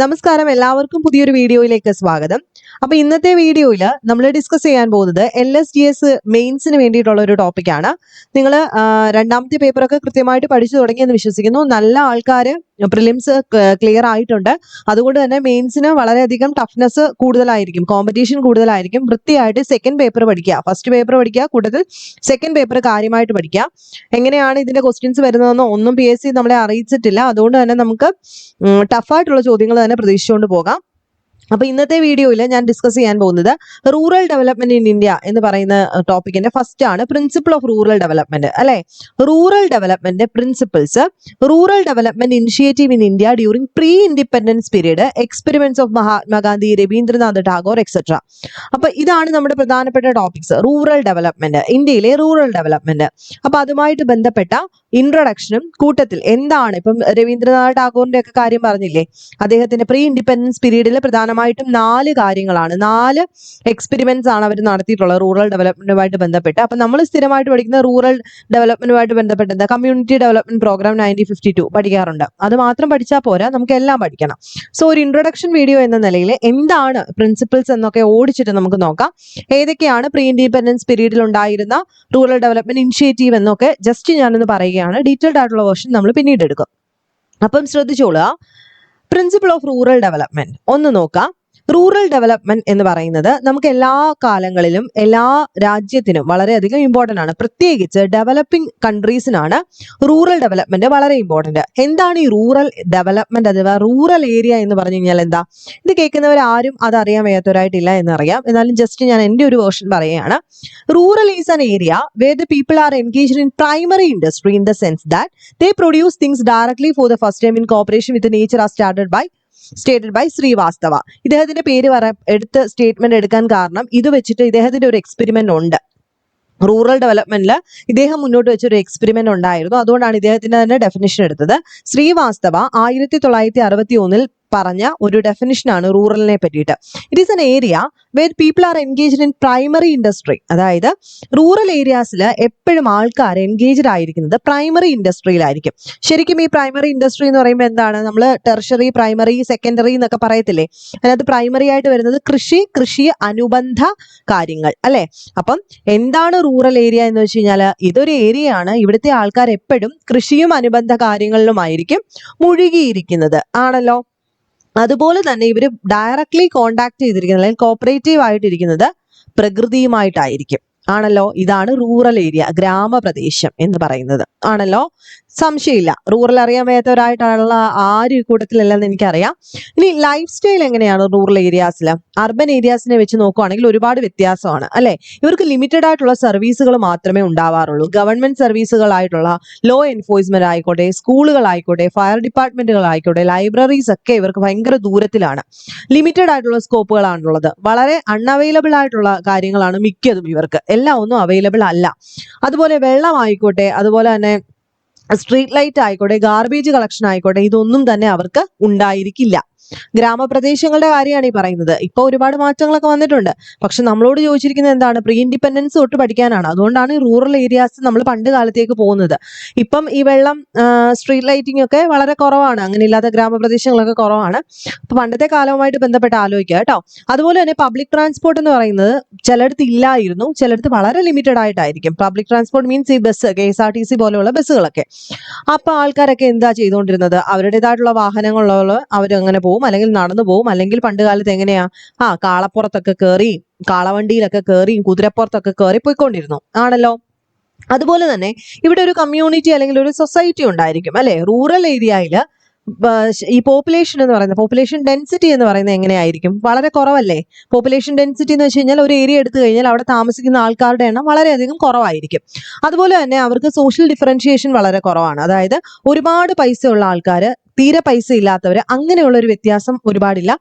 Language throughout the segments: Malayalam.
നമസ്കാരം. എല്ലാവർക്കും പുതിയൊരു വീഡിയോയിലേക്ക് സ്വാഗതം. അപ്പൊ ഇന്നത്തെ വീഡിയോയിൽ നമ്മൾ ഡിസ്കസ് ചെയ്യാൻ പോകുന്നത് എൽ എസ് ഡി എസ് മെയിൻസിന് വേണ്ടിയിട്ടുള്ള ഒരു ടോപ്പിക്കാണ് നിങ്ങൾ രണ്ടാമത്തെ പേപ്പറൊക്കെ കൃത്യമായിട്ട് പഠിച്ചു തുടങ്ങിയെന്ന് വിശ്വസിക്കുന്നു. നല്ല ആൾക്കാർ പ്രിലിംസ് ക്ലിയർ ആയിട്ടുണ്ട്. അതുകൊണ്ട് തന്നെ മെയിൻസിന് വളരെയധികം ടഫ്നെസ് കൂടുതലായിരിക്കും കോമ്പറ്റീഷൻ കൂടുതലായിരിക്കും. വൃത്തിയായിട്ട് സെക്കൻഡ് പേപ്പർ പഠിക്കുക. ഫസ്റ്റ് പേപ്പർ പഠിക്കുക കൂടുതൽ സെക്കൻഡ് പേപ്പർ കാര്യമായിട്ട് പഠിക്കുക. എങ്ങനെയാണ് ഇതിന്റെ ക്വസ്റ്റ്യൻസ് വരുന്നതെന്നോ ഒന്നും പി നമ്മളെ അറിയിച്ചിട്ടില്ല. അതുകൊണ്ട് തന്നെ നമുക്ക് ടഫായിട്ടുള്ള ചോദ്യങ്ങൾ തന്നെ പ്രതീക്ഷിച്ചുകൊണ്ട് പോകാം. അപ്പൊ ഇന്നത്തെ വീഡിയോയിൽ ഞാൻ ഡിസ്കസ് ചെയ്യാൻ പോകുന്നത് റൂറൽ ഡെവലപ്മെന്റ് ഇൻ ഇന്ത്യ എന്ന് പറയുന്ന ടോപ്പിക്കിന്റെ ഫസ്റ്റ് ആണ് പ്രിൻസിപ്പിൾ ഓഫ് റൂറൽ ഡെവലപ്മെന്റ് അല്ലെ? Rural development principles rural development initiative in India during pre independence period experiments of Mahatma Gandhi Rabindranath Tagore et cetera അപ്പൊ ഇതാണ് നമ്മുടെ പ്രധാനപ്പെട്ട ടോപ്പിക്സ് റൂറൽ ഡെവലപ്മെന്റ് ഇന്ത്യയിലെ റൂറൽ ഡെവലപ്മെന്റ് അപ്പൊ അതുമായിട്ട് ബന്ധപ്പെട്ട ഇൻട്രൊഡക്ഷനും കൂട്ടത്തിൽ എന്താണ്? ഇപ്പം രവീന്ദ്രനാഥ് ടാഗോറിന്റെ ഒക്കെ കാര്യം പറഞ്ഞില്ലേ? അദ്ദേഹത്തിന്റെ പ്രീ ഇൻഡിപെൻഡൻസ് പീരീഡിൽ പ്രധാനമായിട്ടും നാല് കാര്യങ്ങളാണ്. നാല് എക്സ്പെരിമെന്റ്സ് ആണ് അവർ നടത്തിയിട്ടുള്ളത് റൂറൽ ഡെവലപ്മെന്റുമായിട്ട് ബന്ധപ്പെട്ട്. അപ്പൊ നമ്മൾ സ്ഥിരമായിട്ട് പഠിക്കുന്ന റൂറൽ ഡെവലപ്മെന്റുമായിട്ട് ബന്ധപ്പെട്ട് എന്താ? Community development programme nineteen fifty two പഠിക്കാറുണ്ട്. അത് മാത്രം പഠിച്ചാൽ പോരാ നമുക്ക് എല്ലാം പഠിക്കണം. സോ ഒരു ഇൻട്രൊഡക്ഷൻ വീഡിയോ എന്ന നിലയിൽ എന്താണ് പ്രിൻസിപ്പിൾസ് എന്നൊക്കെ ഓടിച്ചിട്ട് നമുക്ക് നോക്കാം. ഏതൊക്കെയാണ് പ്രീ ഇൻഡിപെൻഡൻസ് പീരീഡിൽ ഉണ്ടായിരുന്ന റൂറൽ ഡെവലപ്മെന്റ് ഇനിഷ്യേറ്റീവ് എന്നൊക്കെ ജസ്റ്റ് ഞാനൊന്ന് പറയുകയാണ്. ഡീറ്റെയിൽഡ് ആയിട്ടുള്ള വേർഷൻ നമ്മൾ പിന്നീട് എടുക്കും. അപ്പം ശ്രദ്ധിച്ചോളുക. പ്രിൻസിപ്പിൾ ഓഫ് റൂറൽ ഡെവലപ്മെന്റ് ഒന്ന് നോക്കാം. റൂറൽ ഡെവലപ്മെന്റ് എന്ന് പറയുന്നത് നമുക്ക് എല്ലാ കാലങ്ങളിലും എല്ലാ രാജ്യത്തിനും വളരെയധികം ഇമ്പോർട്ടന്റ് ആണ്. പ്രത്യേകിച്ച് ഡെവലപ്പിംഗ് കൺട്രീസിനാണ് റൂറൽ ഡെവലപ്മെന്റ് വളരെ ഇമ്പോർട്ടന്റ് എന്താണ് ഈ റൂറൽ ഡെവലപ്മെന്റ് അഥവാ റൂറൽ ഏരിയ എന്ന് പറഞ്ഞു കഴിഞ്ഞാൽ എന്താ? ഇത് കേൾക്കുന്നവർ ആരും അത് അറിയാൻ വയ്യാത്തവരായിട്ടില്ല എന്നറിയാം. എന്നാലും ജസ്റ്റ് ഞാൻ എന്റെ ഒരു വേർഷൻ പറയുകയാണ്. Rural is an area where the people are engaged in primary industry in the sense that they produce things directly for the first time in cooperation with nature are started by stated by Srivastava. ഇദ്ദേഹത്തിന്റെ പേര് പറ എടുത്ത് സ്റ്റേറ്റ്മെന്റ് എടുക്കാൻ കാരണം ഇത് വെച്ചിട്ട് ഇദ്ദേഹത്തിന്റെ ഒരു എക്സ്പെരിമെന്റ് ഉണ്ട്. റൂറൽ ഡെവലപ്മെന്റിൽ ഇദ്ദേഹം മുന്നോട്ട് വെച്ച ഒരു എക്സ്പെരിമെന്റ് ഉണ്ടായിരുന്നു. അതുകൊണ്ടാണ് ഇദ്ദേഹത്തിന്റെ തന്നെ ഡെഫിനേഷൻ എടുത്തത്. ശ്രീവാസ്തവ ആയിരത്തി തൊള്ളായിരത്തി അറുപത്തി ഒന്നിൽ പറഞ്ഞ ഒരു ഡെഫിനിഷനാണ് റൂറലിനെ പറ്റിയിട്ട്. It is an area where people are engaged in primary industry അതായത് റൂറൽ ഏരിയാസിൽ എപ്പോഴും ആൾക്കാർ എൻഗേജ്ഡ് ആയിരിക്കുന്നത് പ്രൈമറി ഇൻഡസ്ട്രിയിലായിരിക്കും ശരിക്കും ഈ പ്രൈമറി ഇൻഡസ്ട്രി എന്ന് പറയുമ്പോൾ എന്താണ്? നമ്മൾ ടെർഷറി പ്രൈമറി സെക്കൻഡറി എന്നൊക്കെ പറയത്തില്ലേ? അതിനകത്ത് പ്രൈമറി ആയിട്ട് വരുന്നത് കൃഷി കൃഷി അനുബന്ധ കാര്യങ്ങൾ അല്ലെ? അപ്പം എന്താണ് റൂറൽ ഏരിയ എന്ന് വെച്ച് കഴിഞ്ഞാൽ ഇതൊരു ഏരിയയാണ് ഇവിടുത്തെ ആൾക്കാർ എപ്പോഴും കൃഷിയും അനുബന്ധ കാര്യങ്ങളിലുമായിരിക്കും മുഴുകിയിരിക്കുന്നത്. ആണല്ലോ? അതുപോലെ തന്നെ ഇവർ ഡയറക്ട്ലി കോണ്ടാക്ട് ചെയ്തിരിക്കുന്നത് അല്ലെങ്കിൽ കോപ്പറേറ്റീവ് ആയിട്ടിരിക്കുന്നത് പ്രകൃതിയുമായിട്ടായിരിക്കും. ആണല്ലോ? ഇതാണ് റൂറൽ ഏരിയ ഗ്രാമപ്രദേശം എന്ന് പറയുന്നത്. ആണല്ലോ? സംശയമില്ല. റൂറൽ അറിയാൻ വയ്യാത്തവരായിട്ടുള്ള ആരും ഈ കൂട്ടത്തിലല്ലെന്ന് എനിക്കറിയാം. ഇനി ലൈഫ് സ്റ്റൈൽ എങ്ങനെയാണ് റൂറൽ ഏരിയാസിൽ അർബൻ ഏരിയാസിനെ വെച്ച് നോക്കുവാണെങ്കിൽ ഒരുപാട് വ്യത്യാസമാണ് അല്ലെ? ഇവർക്ക് ലിമിറ്റഡ് ആയിട്ടുള്ള സർവീസുകൾ മാത്രമേ ഉണ്ടാവാറുള്ളൂ. ഗവൺമെന്റ് സർവീസുകളായിട്ടുള്ള ലോ എൻഫോഴ്സ്മെന്റ് ആയിക്കോട്ടെ സ്കൂളുകളായിക്കോട്ടെ ഫയർ ഡിപ്പാർട്ട്മെന്റുകൾ ഡിപ്പാർട്ട്മെന്റുകളായിക്കോട്ടെ ലൈബ്രറീസ് ഒക്കെ ഇവർക്ക് ഭയങ്കര ദൂരത്തിലാണ്. ലിമിറ്റഡ് ആയിട്ടുള്ള സ്കോപ്പുകളാണുള്ളത് വളരെ അൺഅവൈലബിൾ ആയിട്ടുള്ള കാര്യങ്ങളാണ് മിക്കതും ഇവർക്ക്. എല്ലാം ഒന്നും അവൈലബിൾ അല്ല. അതുപോലെ വെള്ളം ആയിക്കോട്ടെ അതുപോലെ തന്നെ സ്ട്രീറ്റ് ലൈറ്റ് ആയിക്കോട്ടെ ഗാർബേജ് കളക്ഷൻ ആയിക്കോട്ടെ ഇതൊന്നും തന്നെ അവർക്ക് ഉണ്ടായിരിക്കില്ല. ഗ്രാമപ്രദേശങ്ങളുടെ കാര്യമാണ് ഈ പറയുന്നത്. ഇപ്പൊ ഒരുപാട് മാറ്റങ്ങളൊക്കെ വന്നിട്ടുണ്ട്. പക്ഷെ നമ്മളോട് ചോദിച്ചിരിക്കുന്നത് എന്താണ്? പ്രീ ഇൻഡിപെൻഡൻസ് തൊട്ട് പഠിക്കാനാണ്. അതുകൊണ്ടാണ് റൂറൽ ഏരിയാസ് നമ്മൾ പണ്ട് കാലത്തേക്ക് പോകുന്നത്. ഇപ്പം ഈ വെള്ളം സ്ട്രീറ്റ് ലൈറ്റിംഗ് ഒക്കെ വളരെ കുറവാണ്. അങ്ങനെ ഇല്ലാത്ത ഗ്രാമപ്രദേശങ്ങളൊക്കെ കുറവാണ്. അപ്പൊ പണ്ടത്തെ കാലവുമായിട്ട് ബന്ധപ്പെട്ട് ആലോചിക്കുക കേട്ടോ. അതുപോലെ തന്നെ പബ്ലിക് ട്രാൻസ്പോർട്ട് എന്ന് പറയുന്നത് ചിലയിടത്ത് ഇല്ലായിരുന്നു. ചിലയിടത്ത് വളരെ ലിമിറ്റഡ് ആയിട്ടായിരിക്കും. പബ്ലിക് ട്രാൻസ്പോർട്ട് മീൻസ് ഈ bus K S R T C പോലെയുള്ള ബസ്സുകളൊക്കെ അപ്പൊ ആൾക്കാരൊക്കെ എന്താ ചെയ്തുകൊണ്ടിരുന്നത്? അവരുടേതായിട്ടുള്ള വാഹനങ്ങളുള്ള അവരങ്ങനെ പോകും. അല്ലെങ്കിൽ നടന്നു പോവും അല്ലെങ്കിൽ പണ്ട് കാലത്ത് എങ്ങനെയാ? ആ കാളപ്പുറത്തൊക്കെ കയറി കാളവണ്ടിയിലൊക്കെ കയറി കുതിരപ്പുറത്തൊക്കെ കയറി പോയിക്കൊണ്ടിരുന്നു. ആണല്ലോ? അതുപോലെ തന്നെ ഇവിടെ ഒരു കമ്മ്യൂണിറ്റി അല്ലെങ്കിൽ ഒരു സൊസൈറ്റി ഉണ്ടായിരിക്കും അല്ലെ? റൂറൽ ഏരിയയിൽ ഈ പോപ്പുലേഷൻ എന്ന് പറയുന്നത് പോപ്പുലേഷൻ ഡെൻസിറ്റി എന്ന് പറയുന്നത് എങ്ങനെയായിരിക്കും? വളരെ കുറവല്ലേ? പോപ്പുലേഷൻ ഡെൻസിറ്റി എന്ന് വെച്ച് കഴിഞ്ഞാൽ ഒരു ഏരിയ എടുത്തു കഴിഞ്ഞാൽ അവിടെ താമസിക്കുന്ന ആൾക്കാരുടെ എണ്ണം വളരെയധികം കുറവായിരിക്കും. അതുപോലെ തന്നെ അവർക്ക് സോഷ്യൽ ഡിഫറൻഷിയേഷൻ വളരെ കുറവാണ്. അതായത് ഒരുപാട് പൈസ ഉള്ള ആൾക്കാർ തീരെ പൈസ ഇല്ലാത്തവർ അങ്ങനെയുള്ള ഒരു വ്യത്യാസം ഒരുപാടില്ല.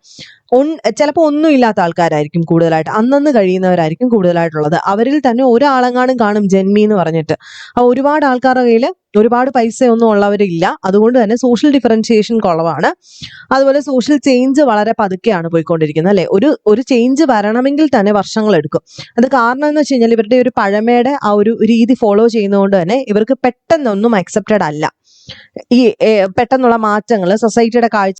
ഒൺ ചിലപ്പോൾ ഒന്നും ഇല്ലാത്ത ആൾക്കാരായിരിക്കും കൂടുതലായിട്ട്. അന്നന്ന് കഴിയുന്നവരായിരിക്കും കൂടുതലായിട്ടുള്ളത്. അവരിൽ തന്നെ ഒരാളെങ്ങാനും കാണും ജന്മി എന്ന് പറഞ്ഞിട്ട്. ഒരുപാട് ആൾക്കാരുടെ കയ്യിൽ ഒരുപാട് പൈസ ഒന്നും ഉള്ളവരില്ല. അതുകൊണ്ട് തന്നെ സോഷ്യൽ ഡിഫറൻഷിയേഷൻ കുറവാണ്. അതുപോലെ സോഷ്യൽ ചേഞ്ച് വളരെ പതുക്കെയാണ് പോയിക്കൊണ്ടിരിക്കുന്നത് അല്ലെ? ഒരു ഒരു ചേഞ്ച് വരണമെങ്കിൽ തന്നെ വർഷങ്ങൾ എടുക്കും. അത് കാരണം എന്ന് വെച്ച് കഴിഞ്ഞാൽ ഇവരുടെ ഒരു പഴമയുടെ ആ ഒരു രീതി ഫോളോ ചെയ്യുന്നതുകൊണ്ട് തന്നെ ഇവർക്ക് പെട്ടെന്നൊന്നും അക്സെപ്റ്റഡ് അല്ല. ഈ പെട്ടെന്നുള്ള മാറ്റങ്ങൾ സൊസൈറ്റിയുടെ കാഴ്ച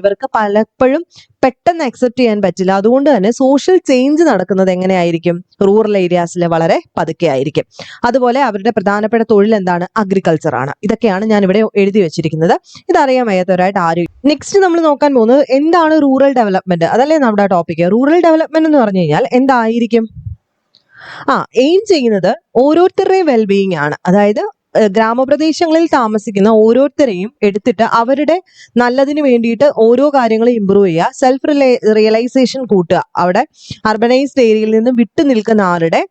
ഇവർക്ക് പലപ്പോഴും പെട്ടെന്ന് അക്സെപ്റ്റ് ചെയ്യാൻ പറ്റില്ല. അതുകൊണ്ട് തന്നെ സോഷ്യൽ ചേഞ്ച് നടക്കുന്നത് എങ്ങനെയായിരിക്കും? റൂറൽ ഏരിയാസിൽ വളരെ പതുക്കെ ആയിരിക്കും. അതുപോലെ അവരുടെ പ്രധാനപ്പെട്ട തൊഴിൽ എന്താണ്? അഗ്രികൾച്ചർ ആണ്. ഇതൊക്കെയാണ് ഞാൻ ഇവിടെ എഴുതി വെച്ചിരിക്കുന്നത്. ഇതറിയാൻ വയ്യാത്തവരായിട്ട് ആരും നെക്സ്റ്റ് നമ്മൾ നോക്കാൻ പോകുന്നത് എന്താണ് റൂറൽ ഡെവലപ്മെന്റ് അതല്ലേ നമ്മുടെ ടോപ്പിക് റൂറൽ ഡെവലപ്മെന്റ് എന്ന് പറഞ്ഞു കഴിഞ്ഞാൽ എന്തായിരിക്കും? ആ എയിം ചെയ്യുന്നത് ഓരോരുത്തരുടെയും വെൽബീയിങ് ആണ്. അതായത് ഗ്രാമപ്രദേശങ്ങളിൽ താമസിക്കുന്ന ഓരോരുത്തരെയും എടുത്തിട്ട് അവരുടെ നല്ലതിന് വേണ്ടിയിട്ട് ഓരോ കാര്യങ്ങളും ഇമ്പ്രൂവ് ചെയ്യുക. സെൽഫ് റിയലൈസേഷൻ കൂട്ടുക. അവിടെ അർബനൈസ്ഡ് ഏരിയയിൽ നിന്ന് വിട്ടു നിൽക്കുന്ന ആളുടെ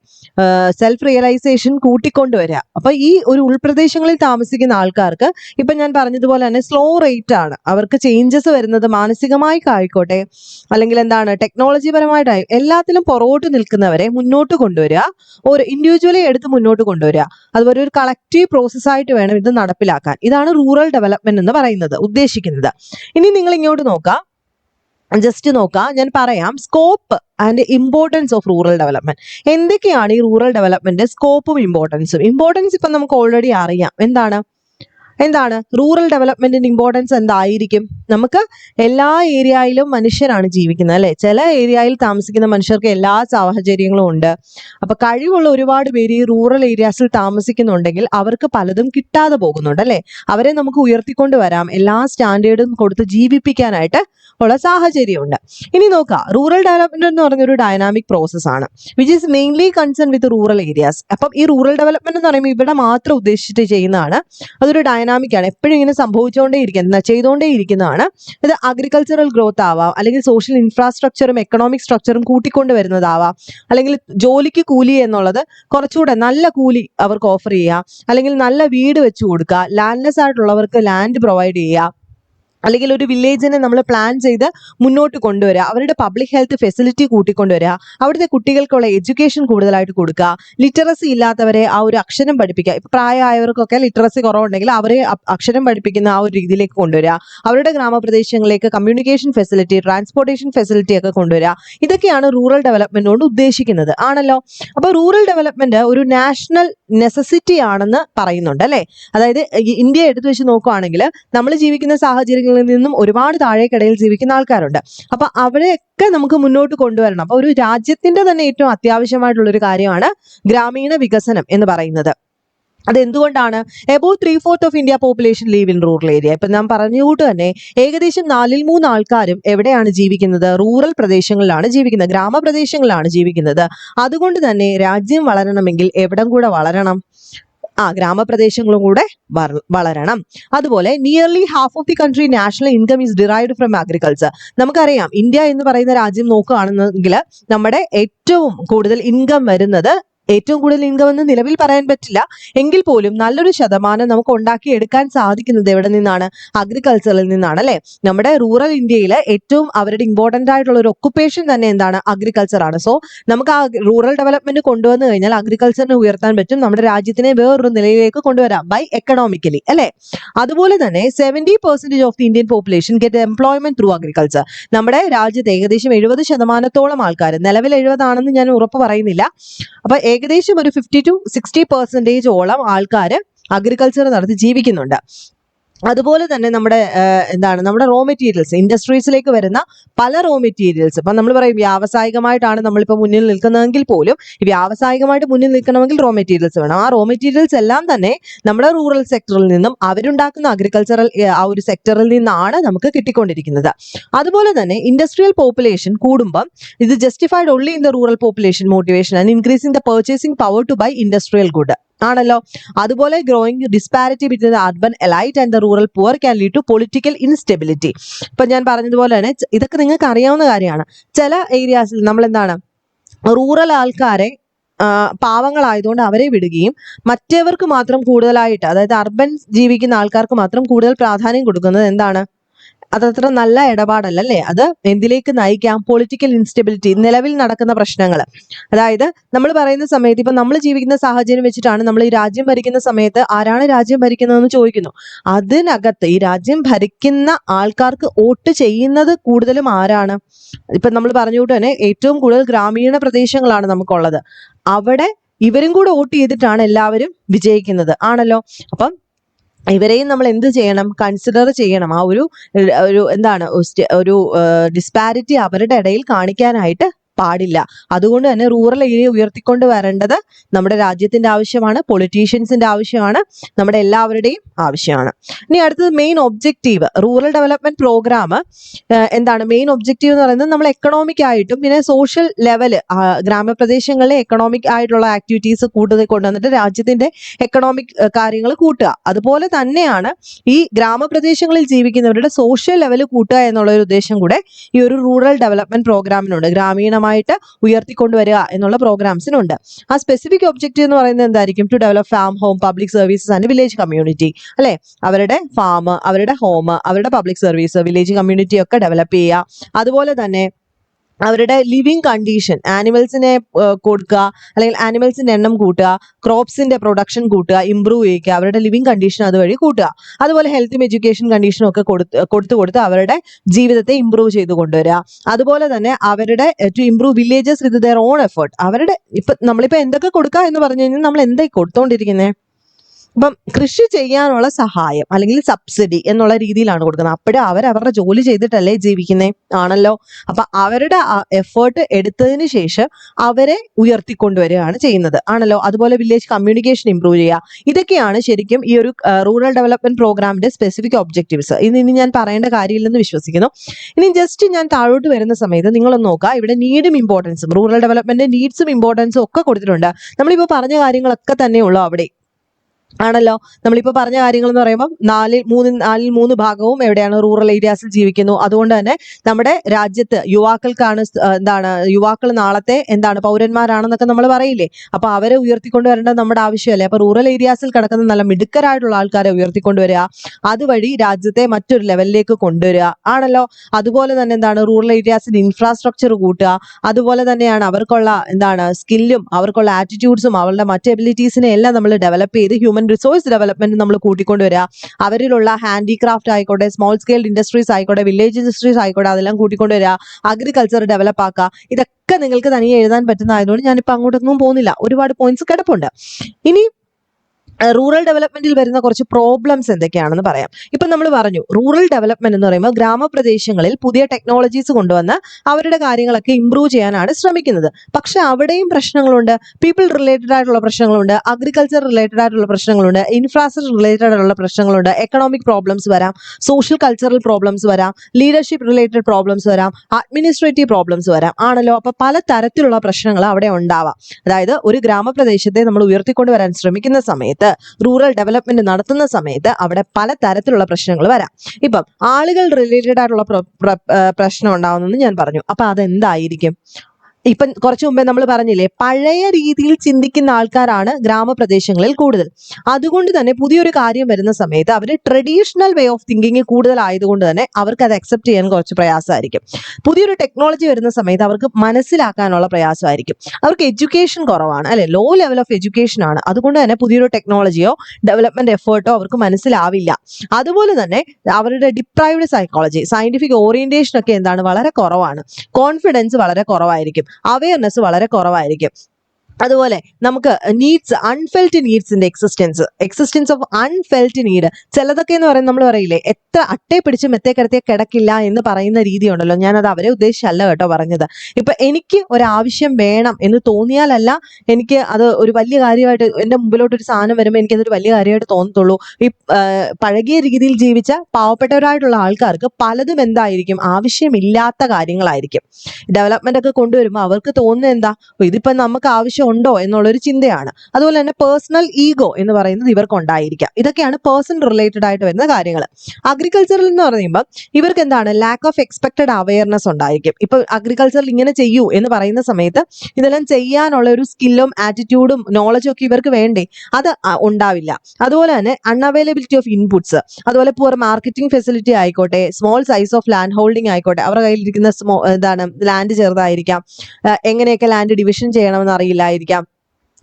സെൽഫ് റിയലൈസേഷൻ കൂട്ടിക്കൊണ്ടുവരിക അപ്പൊ ഈ ഒരു ഉൾപ്രദേശങ്ങളിൽ താമസിക്കുന്ന ആൾക്കാർക്ക് ഇപ്പൊ ഞാൻ പറഞ്ഞതുപോലെ തന്നെ സ്ലോ റേറ്റ് ആണ്. അവർക്ക് ചേഞ്ചസ് വരുന്നത് മാനസികമായി ആയിക്കോട്ടെ അല്ലെങ്കിൽ എന്താണ് ടെക്നോളജി പരമായിട്ടായി എല്ലാത്തിലും പുറകോട്ട് നിൽക്കുന്നവരെ മുന്നോട്ട് കൊണ്ടുവരിക. ഒരു ഇൻഡിവിജ്വലി എടുത്ത് മുന്നോട്ട് കൊണ്ടുവരിക. അതുപോലെ ഒരു കളക്റ്റീവ് പ്രോസസ് ആയിട്ട് വേണം ഇത് നടപ്പിലാക്കാൻ. ഇതാണ് റൂറൽ ഡെവലപ്മെന്റ് എന്ന് പറയുന്നത് ഉദ്ദേശിക്കുന്നത്. ഇനി നിങ്ങൾ ഇങ്ങോട്ട് നോക്കാം. ജസ്റ്റ് നോക്കാം. ഞാൻ പറയാം scope and importance of rural development എന്തൊക്കെയാണ് ഈ റൂറൽ ഡെവലപ്മെന്റ് സ്കോപ്പും ഇമ്പോർട്ടൻസും ഇമ്പോർട്ടൻസ് ഇപ്പം നമുക്ക് ഓൾറെഡി അറിയാം. എന്താണ്? എന്താണ്? റൂറൽ ഡെവലപ്മെന്റിന്റെ ഇമ്പോർട്ടൻസ് എന്തായിരിക്കും? നമുക്ക് എല്ലാ ഏരിയയിലും മനുഷ്യരാണ് ജീവിക്കുന്നത് അല്ലെ? ചില ഏരിയയിൽ താമസിക്കുന്ന മനുഷ്യർക്ക് എല്ലാ സാഹചര്യങ്ങളും ഉണ്ട്. അപ്പൊ കഴിവുള്ള ഒരുപാട് പേര് ഈ റൂറൽ ഏരിയാസിൽ താമസിക്കുന്നുണ്ടെങ്കിൽ അവർക്ക് പലതും കിട്ടാതെ പോകുന്നുണ്ട് അല്ലെ? അവരെ നമുക്ക് ഉയർത്തിക്കൊണ്ട് വരാം. എല്ലാ സ്റ്റാൻഡേർഡും കൊടുത്ത് ജീവിപ്പിക്കാനായിട്ട് ഉള്ള സാഹചര്യമുണ്ട്. ഇനി നോക്കാം. റൂറൽ ഡെവലപ്മെന്റ് എന്ന് പറഞ്ഞൊരു ഡൈനാമിക് പ്രോസസ് ആണ്. Which is mainly concern with rural areas അപ്പം ഈ റൂറൽ ഡെവലപ്മെന്റ് എന്ന് പറയുമ്പോൾ ഇവിടെ മാത്രം ഉദ്ദേശിച്ചിട്ട് ചെയ്യുന്നതാണ്. അതൊരു ഡൈനാമിക് ആണ്. എപ്പോഴും ഇങ്ങനെ സംഭവിച്ചുകൊണ്ടേ ഇരിക്കുന്നത് ചെയ്തുകൊണ്ടേ ഇരിക്കുന്നതാണ്. ഇത് അഗ്രികൾച്ചറൽ ഗ്രോത്ത് ആവാം അല്ലെങ്കിൽ സോഷ്യൽ ഇൻഫ്രാസ്ട്രക്ചറും എക്കണോമിക് സ്ട്രക്ചറും കൂട്ടിക്കൊണ്ട് വരുന്നതാവാം. അല്ലെങ്കിൽ ജോലിക്ക് കൂലി എന്നുള്ളത് കുറച്ചുകൂടെ നല്ല കൂലി അവർക്ക് ഓഫർ ചെയ്യുക. അല്ലെങ്കിൽ നല്ല വീട് വെച്ച് കൊടുക്കുക. ലാൻഡ്ലെസ് ആയിട്ടുള്ളവർക്ക് ലാൻഡ് പ്രൊവൈഡ് ചെയ്യുക. അല്ലെങ്കിൽ ഒരു വില്ലേജിനെ നമ്മൾ പ്ലാൻ ചെയ്ത് മുന്നോട്ട് കൊണ്ടുവരിക അവരുടെ പബ്ലിക് ഹെൽത്ത് ഫെസിലിറ്റി കൂട്ടിക്കൊണ്ടുവരിക അവിടുത്തെ കുട്ടികൾക്കുള്ള എഡ്യൂക്കേഷൻ കൂടുതലായിട്ട് കൊടുക്കുക ലിറ്ററസി ഇല്ലാത്തവരെ ആ ഒരു അക്ഷരം പഠിപ്പിക്കുക ഇപ്പം പ്രായമായവർക്കൊക്കെ ലിറ്ററസി കുറവുണ്ടെങ്കിൽ അവരെ അക്ഷരം പഠിപ്പിക്കുന്ന ആ ഒരു രീതിയിലേക്ക് കൊണ്ടുവരിക അവരുടെ ഗ്രാമപ്രദേശങ്ങളിലേക്ക് കമ്മ്യൂണിക്കേഷൻ ഫെസിലിറ്റി ട്രാൻസ്പോർട്ടേഷൻ ഫെസിലിറ്റി ഒക്കെ കൊണ്ടുവരിക ഇതൊക്കെയാണ് റൂറൽ ഡെവലപ്മെന്റ് കൊണ്ട് ഉദ്ദേശിക്കുന്നത്. ആണല്ലോ? അപ്പോൾ റൂറൽ ഡെവലപ്മെന്റ് ഒരു നാഷണൽ നെസസിറ്റി ആണെന്ന് പറയുന്നുണ്ട് അല്ലെ? അതായത് ഇന്ത്യ എടുത്തു വെച്ച് നോക്കുകയാണെങ്കിൽ നമ്മൾ ജീവിക്കുന്ന സാഹചര്യങ്ങളിൽ നിന്നും ഒരുപാട് താഴേക്കിടയിൽ ജീവിക്കുന്ന ആൾക്കാരുണ്ട്. അപ്പൊ അവരെയൊക്കെ നമുക്ക് മുന്നോട്ട് കൊണ്ടുവരണം. അപ്പൊ ഒരു രാജ്യത്തിന്റെ തന്നെ ഏറ്റവും അത്യാവശ്യമായിട്ടുള്ള ഒരു കാര്യമാണ് ഗ്രാമീണ വികസനം എന്ന് പറയുന്നത്. അതെന്തുകൊണ്ടാണ്? Above three fourth of India population live in rural area ഇപ്പൊ ഞാൻ പറഞ്ഞുകൊണ്ട് തന്നെ ഏകദേശം നാലിൽ മൂന്ന് ആൾക്കാരും എവിടെയാണ് ജീവിക്കുന്നത്? റൂറൽ പ്രദേശങ്ങളിലാണ് ജീവിക്കുന്നത്. ഗ്രാമപ്രദേശങ്ങളിലാണ് ജീവിക്കുന്നത്. അതുകൊണ്ട് തന്നെ രാജ്യം വളരണമെങ്കിൽ എവിടം കൂടെ വളരണം? ആ ഗ്രാമപ്രദേശങ്ങളും കൂടെ വളരണം. അതുപോലെ nearly half of the country national income is derived from agriculture നമുക്കറിയാം ഇന്ത്യ എന്ന് പറയുന്ന രാജ്യം നോക്കുകയാണെന്നെങ്കിൽ നമ്മുടെ ഏറ്റവും കൂടുതൽ ഇൻകം വരുന്നത് ഏറ്റവും കൂടുതൽ ഇൻകം എന്ന് നിലവിൽ പറയാൻ പറ്റില്ല. എങ്കിൽ പോലും നല്ലൊരു ശതമാനം നമുക്ക് ഉണ്ടാക്കിയെടുക്കാൻ സാധിക്കുന്നത് എവിടെ നിന്നാണ്? അഗ്രികൾച്ചറിൽ നിന്നാണ് അല്ലെ? നമ്മുടെ റൂറൽ ഇന്ത്യയിൽ ഏറ്റവും അവരുടെ ഇമ്പോർട്ടന്റ് ആയിട്ടുള്ള ഒരു ഒക്കുപ്പേഷൻ തന്നെ എന്താണ്? അഗ്രികൾച്ചർ ആണ്. സോ നമുക്ക് ആ റൂറൽ ഡെവലപ്മെന്റ് കൊണ്ടുവന്നു കഴിഞ്ഞാൽ അഗ്രികൾച്ചറിനെ ഉയർത്താൻ പറ്റും. നമ്മുടെ രാജ്യത്തിനെ വേറൊരു നിലയിലേക്ക് കൊണ്ടുവരാം ബൈ എക്കണോമിക്കലി അല്ലെ? അതുപോലെ തന്നെ seventy percentage of the Indian population get employment through agriculture നമ്മുടെ രാജ്യത്ത് ഏകദേശം എഴുപത് ശതമാനത്തോളം ആൾക്കാർ നിലവിൽ എഴുപതാണെന്ന് ഞാൻ ഉറപ്പ് പറയുന്നില്ല. അപ്പൊ ഏകദേശം ഒരു ഫിഫ്റ്റി ടു സിക്സ്റ്റി പെർസെന്റേജോളം ആൾക്കാർ അഗ്രികൾച്ചർ നടത്തി ജീവിക്കുന്നുണ്ട്. അതുപോലെ തന്നെ നമ്മുടെ എന്താണ് നമ്മുടെ റോ മെറ്റീരിയൽസ് ഇൻഡസ്ട്രീസിലേക്ക് വരുന്ന പല റോ മെറ്റീരിയൽസ് ഇപ്പം നമ്മൾ പറയും വ്യാവസായികമായിട്ടാണ് നമ്മളിപ്പോൾ മുന്നിൽ നിൽക്കുന്നതെങ്കിൽ പോലും വ്യാവസായികമായിട്ട് മുന്നിൽ നിൽക്കണമെങ്കിൽ റോ മെറ്റീരിയൽസ് വേണം. ആ റോ മെറ്റീരിയൽസ് എല്ലാം തന്നെ നമ്മുടെ റൂറൽ സെക്ടറിൽ നിന്നും അവരുണ്ടാക്കുന്ന അഗ്രികൾച്ചറൽ ആ ഒരു സെക്ടറിൽ നിന്നാണ് നമുക്ക് കിട്ടിക്കൊണ്ടിരിക്കുന്നത്. അതുപോലെ തന്നെ ഇൻഡസ്ട്രിയൽ പോപ്പുലേഷൻ കൂടുമ്പം ഇത് justified only in the rural population motivation and increasing the purchasing power to buy industrial good ആണല്ലോ. അതുപോലെ growing disparity between the urban elite and the rural poor can lead to political instability ഇപ്പൊ ഞാൻ പറഞ്ഞതുപോലെ തന്നെ ഇതൊക്കെ നിങ്ങൾക്ക് അറിയാവുന്ന കാര്യമാണ്. ചില ഏരിയാസിൽ നമ്മൾ എന്താണ് റൂറൽ ആൾക്കാരെ പാവങ്ങളായതുകൊണ്ട് അവരെ വിടുകയും മറ്റേവർക്ക് മാത്രം കൂടുതലായിട്ട് അതായത് അർബൻ ജീവിക്കുന്ന ആൾക്കാർക്ക് മാത്രം കൂടുതൽ പ്രാധാന്യം കൊടുക്കുന്നത് എന്താണ്? അതത്ര നല്ല ഇടപാടല്ല അല്ലേ അത് എന്തിലേക്ക് നയിക്കാം? പൊളിറ്റിക്കൽ ഇൻസ്റ്റബിലിറ്റി നിലവിൽ നടക്കുന്ന പ്രശ്നങ്ങൾ അതായത് നമ്മൾ പറയുന്ന സമയത്ത് ഇപ്പൊ നമ്മൾ ജീവിക്കുന്ന സാഹചര്യം വെച്ചിട്ടാണ് നമ്മൾ ഈ രാജ്യം ഭരിക്കുന്ന സമയത്ത് ആരാണ് രാജ്യം ഭരിക്കുന്നതെന്ന് ചോദിക്കുന്നു. അതിനകത്ത് ഈ രാജ്യം ഭരിക്കുന്ന ആൾക്കാർക്ക് വോട്ട് ചെയ്യുന്നത് കൂടുതലും ആരാണ്? ഇപ്പൊ നമ്മൾ പറഞ്ഞുകൊണ്ട് തന്നെ ഏറ്റവും കൂടുതൽ ഗ്രാമീണ പ്രദേശങ്ങളാണ് നമുക്കുള്ളത്. അവിടെ ഇവരും കൂടെ വോട്ട് ചെയ്തിട്ടാണ് എല്ലാവരും വിജയിക്കുന്നത്. ആണല്ലോ? അപ്പം ഇവരെയും നമ്മൾ എന്ത് ചെയ്യണം? കൺസിഡർ ചെയ്യണം. ആ ഒരു ഒരു എന്താണ് ഒരു ഡിസ്പാരിറ്റി അവരുടെ ഇടയിൽ കാണിക്കാനായിട്ട് പാടില്ല. അതുകൊണ്ട് തന്നെ റൂറൽ ഏരിയ ഉയർത്തിക്കൊണ്ട് വരേണ്ടത് നമ്മുടെ രാജ്യത്തിന്റെ ആവശ്യമാണ് പൊളിറ്റീഷ്യൻസിന്റെ ആവശ്യമാണ് നമ്മുടെ എല്ലാവരുടെയും ആവശ്യമാണ്. ഇനി അടുത്തത് main objective rural development program എന്താണ്? മെയിൻ ഒബ്ജക്റ്റീവ് എന്ന് പറയുന്നത് നമ്മൾ എക്കണോമിക് ആയിട്ടും പിന്നെ സോഷ്യൽ ലെവൽ ഗ്രാമപ്രദേശങ്ങളിലെ എക്കണോമിക് ആയിട്ടുള്ള ആക്ടിവിറ്റീസ് കൂടുതൽ കൊണ്ടുവന്നിട്ട് രാജ്യത്തിന്റെ എക്കണോമിക് കാര്യങ്ങൾ കൂട്ടുക. അതുപോലെ തന്നെയാണ് ഈ ഗ്രാമപ്രദേശങ്ങളിൽ ജീവിക്കുന്നവരുടെ സോഷ്യൽ ലെവൽ കൂട്ടുക എന്നുള്ള ഒരു ഉദ്ദേശം കൂടെ ഈ ഒരു റൂറൽ ഡെവലപ്മെന്റ് പ്രോഗ്രാമിനുണ്ട് ഗ്രാമീണമായിട്ട് ഉയർത്തിക്കൊണ്ടുവരിക എന്നുള്ള പ്രോഗ്രാംസിനുണ്ട്. ആ സ്പെസിഫിക് ഒബ്ജക്റ്റീവ് എന്ന് പറയുന്നത് എന്തായിരിക്കും? To develop farm home public services and village community അല്ലെ? അവരുടെ ഫാം അവരുടെ ഹോം അവരുടെ പബ്ലിക് സർവീസ് വില്ലേജ് കമ്മ്യൂണിറ്റി ഒക്കെ ഡെവലപ്പ് ചെയ്യുക. അതുപോലെ തന്നെ അവരുടെ ലിവിങ് കണ്ടീഷൻ ആനിമൽസിനെ കൊടുക്കുക അല്ലെങ്കിൽ ആനിമൽസിന്റെ എണ്ണം കൂട്ടുക ക്രോപ്സിന്റെ പ്രൊഡക്ഷൻ കൂട്ടുക ഇമ്പ്രൂവ് ചെയ്യിക്കുക അവരുടെ ലിവിങ് കണ്ടീഷൻ അതുവഴി കൂട്ടുക. അതുപോലെ ഹെൽത്തും എഡ്യൂക്കേഷൻ കണ്ടീഷനും ഒക്കെ കൊടുത്ത് കൊടുത്തു കൊടുത്ത് അവരുടെ ജീവിതത്തെ ഇമ്പ്രൂവ് ചെയ്ത് കൊണ്ടുവരിക. അതുപോലെ തന്നെ അവരുടെ to improve villages with their own effort അവരുടെ ഇപ്പൊ നമ്മളിപ്പോൾ എന്തൊക്കെ കൊടുക്കുക എന്ന് പറഞ്ഞു കഴിഞ്ഞാൽ നമ്മൾ എന്തായി കൊടുത്തോണ്ടിരിക്കുന്നത് ഇപ്പം കൃഷി ചെയ്യാനുള്ള സഹായം അല്ലെങ്കിൽ സബ്സിഡി എന്നുള്ള രീതിയിലാണ് കൊടുക്കുന്നത്. അപ്പോഴും അവർ അവരുടെ ജോലി ചെയ്തിട്ടല്ലേ ജീവിക്കുന്നത് ആണല്ലോ? അപ്പൊ അവരുടെ എഫേർട്ട് എടുത്തതിന് ശേഷം അവരെ ഉയർത്തിക്കൊണ്ടുവരികയാണ് ചെയ്യുന്നത്. ആണല്ലോ? അതുപോലെ വില്ലേജ് കമ്മ്യൂണിക്കേഷൻ ഇംപ്രൂവ് ചെയ്യുക. ഇതൊക്കെയാണ് ശരിക്കും ഈ ഒരു റൂറൽ ഡെവലപ്മെന്റ് പ്രോഗ്രാമിന്റെ സ്പെസിഫിക് ഒബ്ജക്റ്റീവ്സ് ഇത് ഇനി ഞാൻ പറയേണ്ട കാര്യമില്ലെന്ന് വിശ്വസിക്കുന്നു. ഇനി ജസ്റ്റ് ഞാൻ താഴോട്ട് വരുന്ന സമയത്ത് നിങ്ങളൊന്ന് നോക്കുക. ഇവിടെ നീഡും ഇമ്പോർട്ടൻസും റൂറൽ ഡെവലപ്മെന്റ് നീഡ്സും ഇമ്പോർട്ടൻസും ഒക്കെ കൊടുത്തിട്ടുണ്ട്. നമ്മളിപ്പോൾ പറഞ്ഞ കാര്യങ്ങളൊക്കെ തന്നെയുള്ളൂ അവിടെ. ആണല്ലോ? നമ്മളിപ്പോൾ പറഞ്ഞ കാര്യങ്ങൾ എന്ന് പറയുമ്പോൾ നാലിൽ മൂന്ന് നാലിൽ മൂന്ന് ഭാഗവും എവിടെയാണ്? റൂറൽ ഏരിയാസിൽ ജീവിക്കുന്നു. അതുകൊണ്ട് തന്നെ നമ്മുടെ രാജ്യത്ത് യുവാക്കൾക്കാണ് എന്താണ് യുവാക്കൾ നാളത്തെ എന്താണ് പൗരന്മാരാണെന്നൊക്കെ നമ്മൾ പറയില്ലേ? അപ്പൊ അവരെ ഉയർത്തിക്കൊണ്ട് വരേണ്ടത് നമ്മുടെ ആവശ്യമല്ലേ? അപ്പൊ റൂറൽ ഏരിയാസിൽ കിടക്കുന്ന നല്ല മിടുക്കരായിട്ടുള്ള ആൾക്കാരെ ഉയർത്തിക്കൊണ്ടുവരിക അതുവഴി രാജ്യത്തെ മറ്റൊരു ലെവലിലേക്ക് കൊണ്ടുവരിക. ആണല്ലോ? അതുപോലെ തന്നെ എന്താണ് റൂറൽ ഏരിയാസിൽ ഇൻഫ്രാസ്ട്രക്ചർ കൂട്ടുക. അതുപോലെ തന്നെയാണ് അവർക്കുള്ള എന്താണ് സ്കില്ലും അവർക്കുള്ള ആറ്റിറ്റ്യൂഡ്സും അവരുടെ മറ്റ് എബിലിറ്റീസിനെ എല്ലാം നമ്മൾ ഡെവലപ്പ് ചെയ്ത് ഹ്യൂമൻ റിസോഴ്സ് ഡെവലപ്മെന്റ് നമ്മൾ കൂട്ടിക്കൊണ്ടുവരിക അവരിലുള്ള ഹാൻഡിക്രാഫ്റ്റ് ആയിക്കോട്ടെ സ്മോൾ സ്കെയിൽ ഇൻഡസ്ട്രീസ് ആയിക്കോട്ടെ വില്ലേജ് ഇൻഡസ്ട്രീസ് ആയിക്കോട്ടെ അതെല്ലാം കൂട്ടിക്കൊണ്ടുവരിക അഗ്രികൾച്ചർ ഡെവലപ്പ് ആക്കുക ഇതൊക്കെ നിങ്ങൾക്ക് തനിയെ എഴുതാൻ പറ്റുന്നതായതുകൊണ്ട് ഞാനിപ്പോൾ അങ്ങോട്ടൊന്നും പോകുന്നില്ല. ഒരുപാട് പോയിന്റ്സ് കിടപ്പുണ്ട്. ഇനി റൂറൽ ഡെവലപ്മെന്റിൽ വരുന്ന കുറച്ച് പ്രോബ്ലംസ് എന്തൊക്കെയാണെന്ന് പറയാം. ഇപ്പം നമ്മൾ പറഞ്ഞു റൂറൽ ഡെവലപ്മെന്റ് എന്ന് പറയുമ്പോൾ ഗ്രാമപ്രദേശങ്ങളിൽ പുതിയ ടെക്നോളജീസ് കൊണ്ടുവന്ന് അവരുടെ കാര്യങ്ങളൊക്കെ ഇംപ്രൂവ് ചെയ്യാനാണ് ശ്രമിക്കുന്നത്. പക്ഷെ അവിടെയും പ്രശ്നങ്ങളുണ്ട്. പീപ്പിൾ റിലേറ്റഡ് ആയിട്ടുള്ള പ്രശ്നങ്ങളുണ്ട് അഗ്രികൾച്ചർ റിലേറ്റഡ് ആയിട്ടുള്ള പ്രശ്നങ്ങളുണ്ട് ഇൻഫ്രാസ്ട്രക്ചർ റിലേറ്റഡ് ആയിട്ടുള്ള പ്രശ്നങ്ങളുണ്ട് എക്കണോമിക് പ്രോബ്ലംസ് വരാം സോഷ്യൽ കൾച്ചറൽ പ്രോബ്ലംസ് വരാം ലീഡർഷിപ്പ് റിലേറ്റഡ് പ്രോബ്ലംസ് വരാം അഡ്മിനിസ്ട്രേറ്റീവ് പ്രോബ്ലംസ് വരാം. ആണല്ലോ? അപ്പൊ പല തരത്തിലുള്ള പ്രശ്നങ്ങൾ അവിടെ ഉണ്ടാവാം. അതായത് ഒരു ഗ്രാമപ്രദേശത്തെ നമ്മൾ ഉയർത്തിക്കൊണ്ടുവരാൻ ശ്രമിക്കുന്ന സമയത്ത് റൂറൽ ഡെവലപ്മെന്റ് നടത്തുന്ന സമയത്ത് അവിടെ പല തരത്തിലുള്ള പ്രശ്നങ്ങൾ വരാം. ഇപ്പം ആളുകൾ റിലേറ്റഡ് ആയിട്ടുള്ള പ്രശ്നം ഉണ്ടാവുന്നെന്ന് ഞാൻ പറഞ്ഞു. അപ്പൊ അതെന്തായിരിക്കും? ഇപ്പം കുറച്ചു മുമ്പേ നമ്മൾ പറഞ്ഞില്ലേ പഴയ രീതിയിൽ ചിന്തിക്കുന്ന ആൾക്കാരാണ് ഗ്രാമപ്രദേശങ്ങളിൽ കൂടുതൽ. അതുകൊണ്ട് തന്നെ പുതിയൊരു കാര്യം വരുന്ന സമയത്ത് അവർ ട്രഡീഷണൽ വേ ഓഫ് തിങ്കിങ് കൂടുതലായതുകൊണ്ട് തന്നെ അവർക്ക് അത് അക്സെപ്റ്റ് ചെയ്യാൻ കുറച്ച് പ്രയാസമായിരിക്കും. പുതിയൊരു ടെക്നോളജി വരുന്ന സമയത്ത് അവർക്ക് മനസ്സിലാക്കാനുള്ള പ്രയാസമായിരിക്കും. അവർക്ക് എഡ്യൂക്കേഷൻ കുറവാണ് അല്ലെ? ലോ ലെവൽ ഓഫ് എഡ്യൂക്കേഷൻ ആണ്. അതുകൊണ്ട് തന്നെ പുതിയൊരു ടെക്നോളജിയോ ഡെവലപ്മെന്റ് എഫേർട്ടോ അവർക്ക് മനസ്സിലാവില്ല. അതുപോലെ തന്നെ അവരുടെ ഡിപ്രൈവ്ഡ് സൈക്കോളജി സയന്റിഫിക് ഓറിയന്റേഷൻ ഒക്കെ എന്താണ്? വളരെ കുറവാണ്. കോൺഫിഡൻസ് വളരെ കുറവായിരിക്കും. അവയർനെസ് വളരെ കുറവായിരിക്കും. അതുപോലെ നമുക്ക് needs unfelt നീഡ്സിന്റെ existence existence of unfelt need ചിലതൊക്കെ എന്ന് പറയുന്നത് നമ്മൾ പറയില്ലേ എത്ര അട്ടേ പിടിച്ച് മെത്തേ കിടത്തിയ കിടക്കില്ല എന്ന് പറയുന്ന രീതി ഉണ്ടല്ലോ ഞാൻ അത് അവരെ ഉദ്ദേശിച്ചല്ല കേട്ടോ പറഞ്ഞത്. ഇപ്പൊ എനിക്ക് ഒരാവശ്യം വേണം എന്ന് തോന്നിയാലല്ല എനിക്ക് അത് ഒരു വലിയ കാര്യമായിട്ട് എന്റെ മുമ്പിലോട്ട് ഒരു സാധനം വരുമ്പോൾ എനിക്ക് അതൊരു വലിയ കാര്യമായിട്ട് തോന്നത്തുള്ളൂ. ഈ പഴകിയ രീതിയിൽ ജീവിച്ച പാവപ്പെട്ടവരായിട്ടുള്ള ആൾക്കാർക്ക് പലതും എന്തായിരിക്കും? ആവശ്യമില്ലാത്ത കാര്യങ്ങളായിരിക്കും. ഡെവലപ്മെന്റ് ഒക്കെ കൊണ്ടുവരുമ്പോൾ അവർക്ക് തോന്നുന്നത് എന്താ? "ഓ, ഇതിപ്പോ നമുക്ക് ആവശ്യമുണ്ടോ എന്നുള്ളൊരു ചിന്തയാണ്. അതുപോലെ തന്നെ പേഴ്സണൽ ഈഗോ എന്ന് പറയുന്നത് ഇവർക്ക് ഉണ്ടായിരിക്കാം ഇതൊക്കെയാണ് പേഴ്സൺ റിലേറ്റഡ് ആയിട്ട് വരുന്ന കാര്യങ്ങൾ അഗ്രികൾച്ചറിൽ എന്ന് പറയുമ്പോൾ ഇവർക്ക് എന്താണ് ലാക്ക് ഓഫ് എക്സ്പെക്ടഡ് അവയർനെസ് ഉണ്ടായിരിക്കും. ഇപ്പൊ അഗ്രികൾച്ചറിൽ ഇങ്ങനെ ചെയ്യൂ എന്ന് പറയുന്ന സമയത്ത് ഇതെല്ലാം ചെയ്യാനുള്ള ഒരു സ്കില്ലും ആറ്റിറ്റ്യൂഡും നോളജും ഒക്കെ ഇവർക്ക് വേണ്ടേ? അത് ഉണ്ടാവില്ല. അതുപോലെ തന്നെ അൺഅവൈലബിലിറ്റി ഓഫ് ഇൻപുട്സ് അതുപോലെ പൂർ മാർക്കറ്റിംഗ് ഫെസിലിറ്റി ആയിക്കോട്ടെ small size of land holding ആയിക്കോട്ടെ അവരുടെ കയ്യിലിരിക്കുന്ന സ്മോ എന്താണ് ലാൻഡ് ചെറുതായിരിക്കാം. എങ്ങനെയൊക്കെ ലാൻഡ് ഡിവിഷൻ ചെയ്യണമെന്ന് അറിയില്ലായിരിക്കാം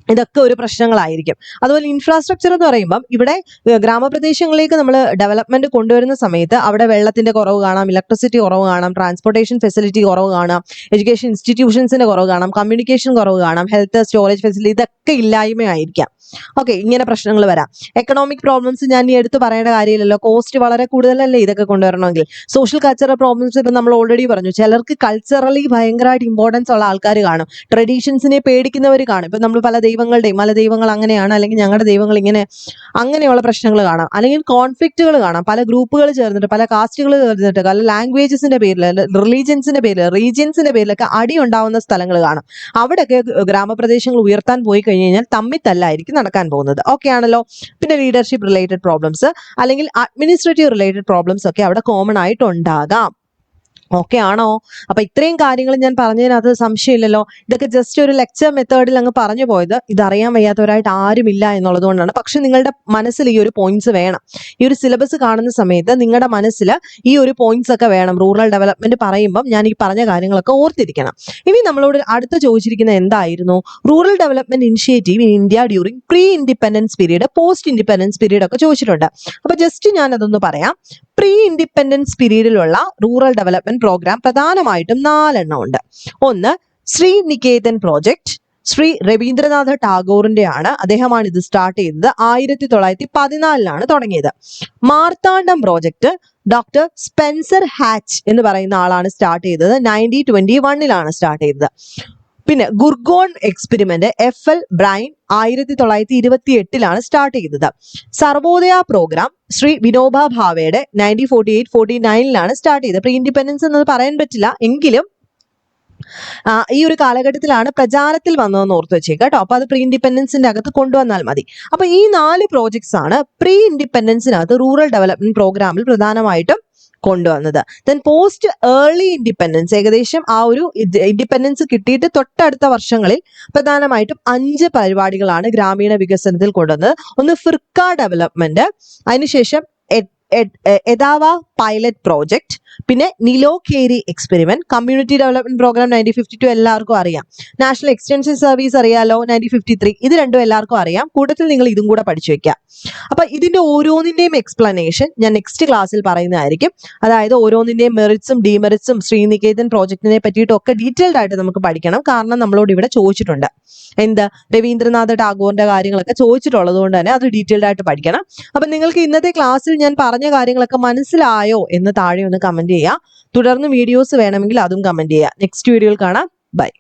ഇതൊക്കെ ഒരു പ്രശ്നങ്ങളായിരിക്കും. അതുപോലെ ഇൻഫ്രാസ്ട്രക്ചർ എന്ന് പറയുമ്പം ഇവിടെ ഗ്രാമപ്രദേശങ്ങളിലേക്ക് നമ്മൾ ഡെവലപ്മെന്റ് കൊണ്ടുവരുന്ന സമയത്ത് അവിടെ വെള്ളത്തിന്റെ കുറവ് കാണാം ഇലക്ട്രിസിറ്റി കുറവ് കാണാം ട്രാൻസ്പോർട്ടേഷൻ ഫെസിലിറ്റി കുറവ് കാണാം എഡ്യൂക്കേഷൻ ഇൻസ്റ്റിറ്റ്യൂഷൻസിന്റെ കുറവ് കാണാം കമ്മ്യൂണിക്കേഷൻ കുറവ് കാണാം ഹെൽത്ത് സ്റ്റോറേജ് ഫെസിലിറ്റി ഇതൊക്കെ ഇല്ലായ്മയായിരിക്കാം. ഓക്കെ ഇങ്ങനെ പ്രശ്നങ്ങൾ വരാം. എക്കണോമിക് പ്രോബ്ലംസ് ഞാൻ ഈ എടുത്ത് പറയേണ്ട കാര്യമില്ലല്ലോ. കോസ്റ്റ് വളരെ കൂടുതലല്ലേ ഇതൊക്കെ കൊണ്ടുവരണമെങ്കിൽ. സോഷ്യൽ കൾച്ചറൽ പ്രോബ്ലംസ് ഇപ്പം നമ്മൾ ഓൾറെഡി പറഞ്ഞു. ചിലർക്ക് കൾച്ചറലി ഭയങ്കരമായിട്ട് ഇമ്പോർട്ടൻസ് ഉള്ള ആൾക്കാർ കാണും. ട്രഡീഷൻസിനെ പേടിക്കുന്നവർ കാണും. ഇപ്പം നമ്മൾ പല ദൈവങ്ങളുടെയും പല ദൈവങ്ങൾ അങ്ങനെയാണ് അല്ലെങ്കിൽ ഞങ്ങളുടെ ദൈവങ്ങൾ ഇങ്ങനെ അങ്ങനെയുള്ള പ്രശ്നങ്ങൾ കാണാം. അല്ലെങ്കിൽ കോൺഫ്ലിക്റ്റുകൾ കാണാം. പല ഗ്രൂപ്പുകൾ ചേർന്നിട്ട് പല കാസ്റ്റുകൾ ചേർന്നിട്ട് പല ലാംഗ്വേജസിന്റെ പേരിൽ റിലീജിയൻസിന്റെ പേരിൽ റീജിയൻസിന്റെ പേരിലൊക്കെ അടി ഉണ്ടാവുന്ന സ്ഥലങ്ങൾ കാണാം. അവിടെയൊക്കെ ഗ്രാമപ്രദേശങ്ങൾ ഉയർത്താൻ പോയി കഴിഞ്ഞ് കഴിഞ്ഞാൽ തമ്മിൽ തല്ലായിരിക്കും നടക്കാൻ പോകുന്നത്. ഓക്കെ ആണല്ലോ? പിന്നെ ലീഡർഷിപ്പ് റിലേറ്റഡ് പ്രോബ്ലംസ് അല്ലെങ്കിൽ അഡ്മിനിസ്ട്രേറ്റീവ് റിലേറ്റഡ് പ്രോബ്ലംസ് ഒക്കെ അവിടെ കോമൺ ആയിട്ട് ഉണ്ടാകാം. ഓക്കെ ആണോ? അപ്പൊ ഇത്രയും കാര്യങ്ങൾ ഞാൻ പറഞ്ഞതിനകത്ത് സംശയമില്ലല്ലോ. ഇതൊക്കെ ജസ്റ്റ് ഒരു ലെക്ചർ മെത്തേഡിൽ അങ്ങ് പറഞ്ഞു പോയത്. ഇതറിയാൻ വയ്യാത്തവരായിട്ട് ആരുമില്ല എന്നുള്ളത് കൊണ്ടാണ്. പക്ഷെ നിങ്ങളുടെ മനസ്സിൽ ഈ ഒരു പോയിന്റ്സ് വേണം. ഈ ഒരു സിലബസ് കാണുന്ന സമയത്ത് നിങ്ങളുടെ മനസ്സിൽ ഈ ഒരു പോയിന്റ്സ് ഒക്കെ വേണം. റൂറൽ ഡെവലപ്മെന്റ് പറയുമ്പം ഞാൻ ഈ പറഞ്ഞ കാര്യങ്ങളൊക്കെ ഓർത്തിരിക്കണം. ഇനി നമ്മളോട് അടുത്ത ചോദിച്ചിരിക്കുന്നത് എന്തായിരുന്നു? Rural development initiative in India during pre independence period post independence period ഒക്കെ ചോദിച്ചിട്ടുണ്ട്. അപ്പൊ ജസ്റ്റ് ഞാൻ അതൊന്ന് പറയാം. പ്രീ ഇൻഡിപെൻഡൻസ് പീരീഡിലുള്ള റൂറൽ ഡെവലപ്മെന്റ് പ്രോഗ്രാം പ്രധാനമായിട്ടും നാലെണ്ണം ഉണ്ട് ഒന്ന് ശ്രീ നികേതൻ പ്രോജക്റ്റ് ശ്രീ രവീന്ദ്രനാഥ ടാഗോറിന്റെ ആണ് അദ്ദേഹമാണ് ഇത് സ്റ്റാർട്ട് ചെയ്തത്. ആയിരത്തി തൊള്ളായിരത്തി പതിനാലിലാണ് തുടങ്ങിയത്. Marthandam project doctor Spencer Hatch എന്ന് പറയുന്ന ആളാണ് സ്റ്റാർട്ട് ചെയ്തത്. നയന്റീൻ ട്വന്റി വണ്ണിലാണ് സ്റ്റാർട്ട് ചെയ്തത്. പിന്നെ Gurgaon experiment F L Brayne ആയിരത്തി തൊള്ളായിരത്തി ഇരുപത്തി എട്ടിലാണ് സ്റ്റാർട്ട് ചെയ്തത്. സർവോദയ പ്രോഗ്രാം ശ്രീ വിനോബ ഭാവയുടെ നയന്റീൻ ഫോർട്ടി എയ്റ്റ് ഫോർട്ടി നയനിലാണ് സ്റ്റാർട്ട് ചെയ്തത്. പ്രീ ഇൻഡിപെൻഡൻസ് എന്നത് പറയാൻ പറ്റില്ല. എങ്കിലും ഈ ഒരു കാലഘട്ടത്തിലാണ് പ്രചാരത്തിൽ വന്നതെന്ന് ഓർത്ത് വെച്ചേക്കുക കേട്ടോ. അപ്പൊ അത് പ്രീ ഇൻഡിപെൻഡൻസിന്റെ അകത്ത് കൊണ്ടുവന്നാൽ മതി. അപ്പൊ ഈ നാല് പ്രോജക്ട്സ് ആണ് പ്രീ ഇൻഡിപെൻഡൻസിനകത്ത് റൂറൽ ഡെവലപ്മെന്റ് പ്രോഗ്രാമിൽ പ്രധാനമായിട്ടും കൊണ്ടുവന്നത്. ദെൻ പോസ്റ്റ് ഏർലി ഇൻഡിപെൻഡൻസ് ഏകദേശം ആ ഒരു ഇൻഡിപെൻഡൻസ് കിട്ടിയിട്ട് തൊട്ടടുത്ത വർഷങ്ങളിൽ പ്രധാനമായിട്ടും അഞ്ച് പരിപാടികളാണ് ഗ്രാമീണ വികസനത്തിൽ കൊണ്ടുവന്നത്. ഒന്ന് ഫിർക്ക ഡെവലപ്മെന്റ് അതിനുശേഷം എദാവ പൈലറ്റ് പ്രോജക്റ്റ് പിന്നെ Nilokheri experiment community development program nineteen fifty two എല്ലാവർക്കും അറിയാം. നാഷണൽ എക്സ്റ്റൻഷൻ സർവീസ് അറിയാലോ നയന്റീൻ ഫിഫ്റ്റി ത്രീ ഇത് രണ്ടും എല്ലാവർക്കും അറിയാം. കൂട്ടത്തിൽ നിങ്ങൾ ഇതും കൂടെ പഠിച്ചു വെക്കാം അപ്പൊ ഇതിന്റെ ഓരോന്നിന്റെയും എക്സ്പ്ലനേഷൻ ഞാൻ നെക്സ്റ്റ് ക്ലാസ്സിൽ പറയുന്നതായിരിക്കും. അതായത് ഓരോന്നിന്റെയും മെറിറ്റ്സും ഡിമെറിറ്റ്സും ശ്രീനികേതൻ പ്രോജക്റ്റിനെ പറ്റിയിട്ടും ഒക്കെ ഡീറ്റെയിൽഡ് ആയിട്ട് നമുക്ക് പഠിക്കണം. കാരണം നമ്മളോട് ഇവിടെ ചോദിച്ചിട്ടുണ്ട്. എന്ത്? രവീന്ദ്രനാഥ് ടാഗോറിന്റെ കാര്യങ്ങളൊക്കെ ചോദിച്ചിട്ടുള്ളത് കൊണ്ട് തന്നെ അത് ഡീറ്റെയിൽഡ് ആയിട്ട് പഠിക്കണം. അപ്പൊ നിങ്ങൾക്ക് ഇന്നത്തെ ക്ലാസ്സിൽ ഞാൻ പറഞ്ഞ കാര്യങ്ങളൊക്കെ മനസ്സിലായോ എന്ന് താഴെ ഒന്ന് കമന്റ് ചെയ്യുക തുടർന്ന് വീഡിയോസ് വേണമെങ്കിൽ അതും കമന്റ് ചെയ്യുക നെക്സ്റ്റ് വീഡിയോയിൽ കാണാം. ബൈ